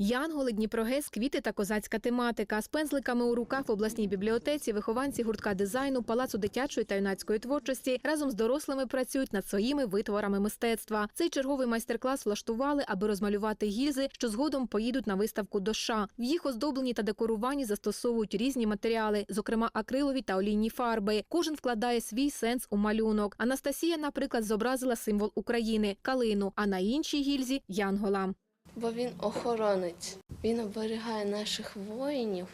Янголи, Дніпрогес, квіти та козацька тематика. З пензликами у руках в обласній бібліотеці вихованці гуртка дизайну, палацу дитячої та юнацької творчості разом з дорослими працюють над своїми витворами мистецтва. Цей черговий майстер-клас влаштували, аби розмалювати гільзи, що згодом поїдуть на виставку до США. В їх оздобленні та декоруванні застосовують різні матеріали, зокрема акрилові та олійні фарби. Кожен вкладає свій сенс у малюнок. Анастасія, наприклад, зобразила символ України калину, а на іншій гільзі янгола. Бо він охоронець. Він оберігає наших воїнів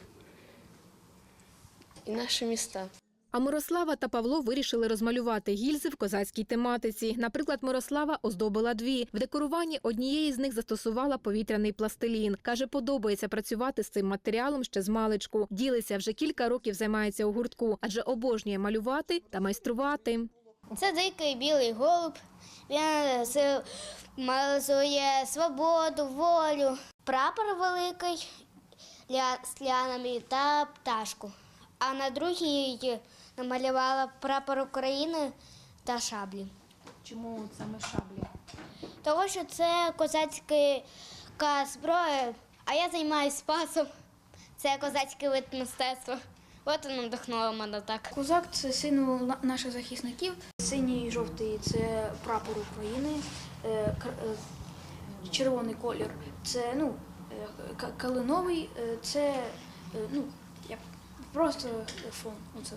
і наші міста. А Мирослава та Павло вирішили розмалювати гільзи в козацькій тематиці. Наприклад, Мирослава оздобила дві. В декоруванні однієї з них застосувала повітряний пластилін. Каже, подобається працювати з цим матеріалом ще з маличку. Ділиться вже кілька років займається у гуртку, адже обожнює малювати та майструвати. Це дикий білий голуб. Він символізує свободу, волю. Прапор великий з лянами та пташку. А на другій намалювала прапор України та шаблі. Чому саме шаблі? Тому що це козацька зброя, а я займаюся спасом. Це козацький вид мистецтва. От воно вдохнуло мене так. Козак це на- наших захисників. Синій і жовтий це прапор України. Е, е, Червоний колір це ну, е, калиновий, це ну, як просто фон. Оце.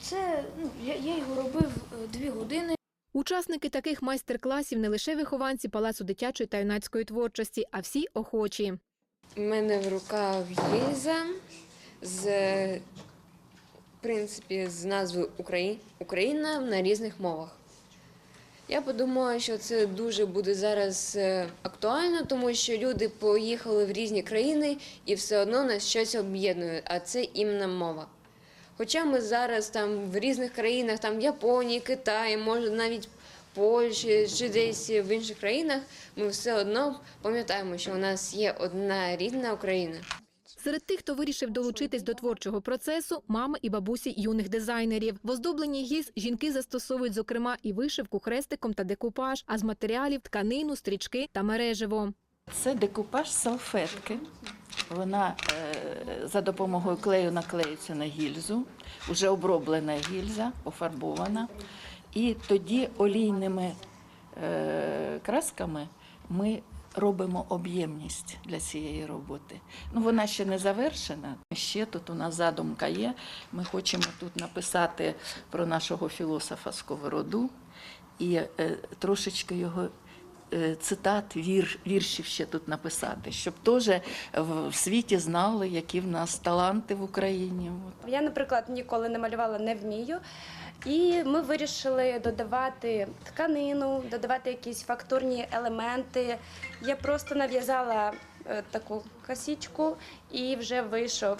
Це ну, я, я його робив дві години. Учасники таких майстер-класів не лише вихованці палацу дитячої та юнацької творчості, а всі охочі. У мене в руках гільза з, принципі, з назвою Украї... Україна на різних мовах. Я подумала, що це дуже буде зараз е, актуально, тому що люди поїхали в різні країни і все одно нас щось об'єднує, а це іменно мова. Хоча ми зараз там в різних країнах, там Японії, Китаї, може навіть Польщі чи десь в інших країнах, ми все одно пам'ятаємо, що у нас є одна рідна Україна. Серед тих, хто вирішив долучитись до творчого процесу, мами і бабусі юних дизайнерів. В оздобленні гільз жінки застосовують, зокрема, і вишивку хрестиком та декупаж, а з матеріалів тканину, стрічки та мережево. Це декупаж салфетки. Вона е, за допомогою клею наклеюється на гільзу, вже оброблена гільза, пофарбована. І тоді олійними е, красками ми робимо об'ємність для цієї роботи. Ну, вона ще не завершена. Ще тут у нас задумка є. Ми хочемо тут написати про нашого філософа Сковороду і е, трошечки його цитат, вір, віршів ще тут написати, щоб теж в, світі знали, які в нас таланти в Україні. Я, наприклад, ніколи не малювала, не вмію. І ми вирішили додавати тканину, додавати якісь фактурні елементи. Я просто нав'язала е, таку косічку і вже вийшов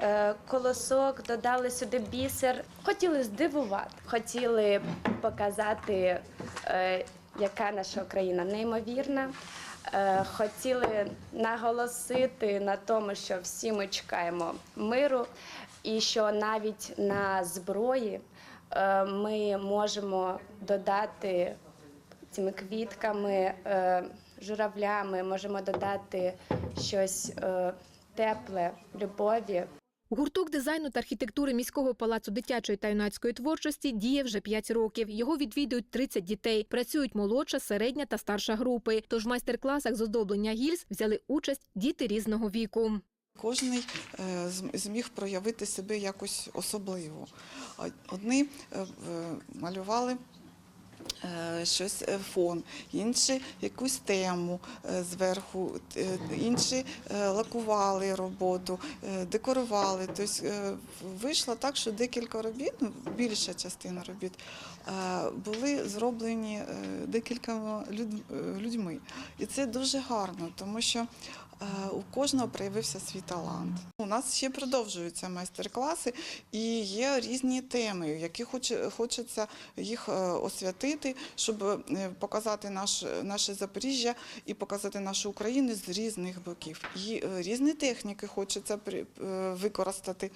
е, колосок, додали сюди бісер. Хотіли здивувати, хотіли показати, е, яка наша Україна неймовірна. Е, Хотіли наголосити на тому, що всі ми чекаємо миру, і що навіть на зброї е, ми можемо додати цими квітками, е, журавлями, можемо додати щось тепле, любові. Гурток дизайну та архітектури міського палацу дитячої та юнацької творчості діє вже 5 років. Його відвідують 30 дітей. Працюють молодша, середня та старша групи. Тож в майстер-класах з оздоблення гільз взяли участь діти різного віку. Кожний е, зміг проявити себе якось особливо. Одні е, малювали щось е, фон, інші якусь тему е, зверху, е, інші е, лакували роботу, е, декорували. Тобто е, вийшло так, що декілька робіт, ну, більша частина робіт, е, були зроблені е, декількома е, людьми. І це дуже гарно, тому що е, у кожного проявився свій талант. У нас ще продовжуються майстер-класи і є різні теми, які хоче, хочеться їх е, освятити, щоб е, показати наш, наше Запоріжжя і показати нашу Україну з різних боків. І е, різні техніки хочеться е, використати.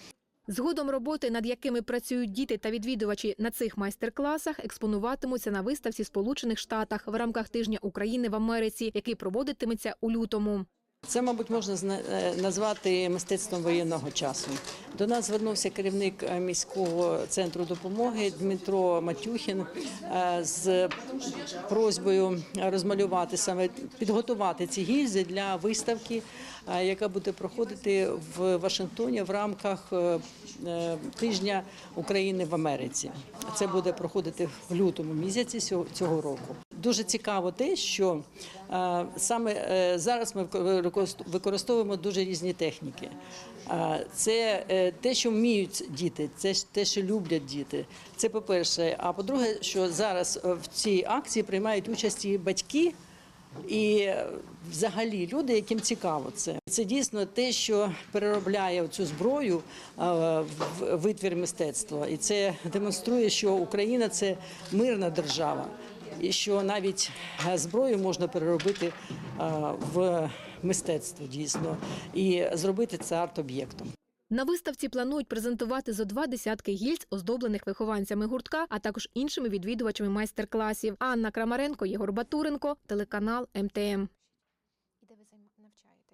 Згодом роботи, над якими працюють діти та відвідувачі на цих майстер-класах, експонуватимуться на виставці Сполучених Штатах в рамках тижня України в Америці, який проводитиметься у лютому. Це, мабуть, можна е, назвати мистецтвом воєнного часу. До нас звернувся керівник е, міського центру допомоги Дмитро Матюхін е, з просьбою розмалювати саме підготувати ці гільзи для виставки, яка буде проходити в Вашингтоні в рамках тижня України в Америці. Це буде проходити в лютому місяці цього- року. Дуже цікаво те, що саме е, зараз ми використ- використовуємо дуже різні техніки. Це е, те, що вміють діти, це те, що люблять діти. Це по-перше. А по-друге, що зараз е, в цій акції приймають участь і батьки. І взагалі люди, яким цікаво це. Це дійсно те, що переробляє цю зброю в витвір мистецтва. І це демонструє, що Україна це мирна держава, що навіть е, зброю можна переробити е, в мистецтво дійсно і зробити це арт-об'єктом. На виставці планують презентувати зо два десятки гільць, оздоблених вихованцями гуртка, а також іншими відвідувачами майстер-класів. Анна Крамаренко, Єгор Батуренко, телеканал МТМ.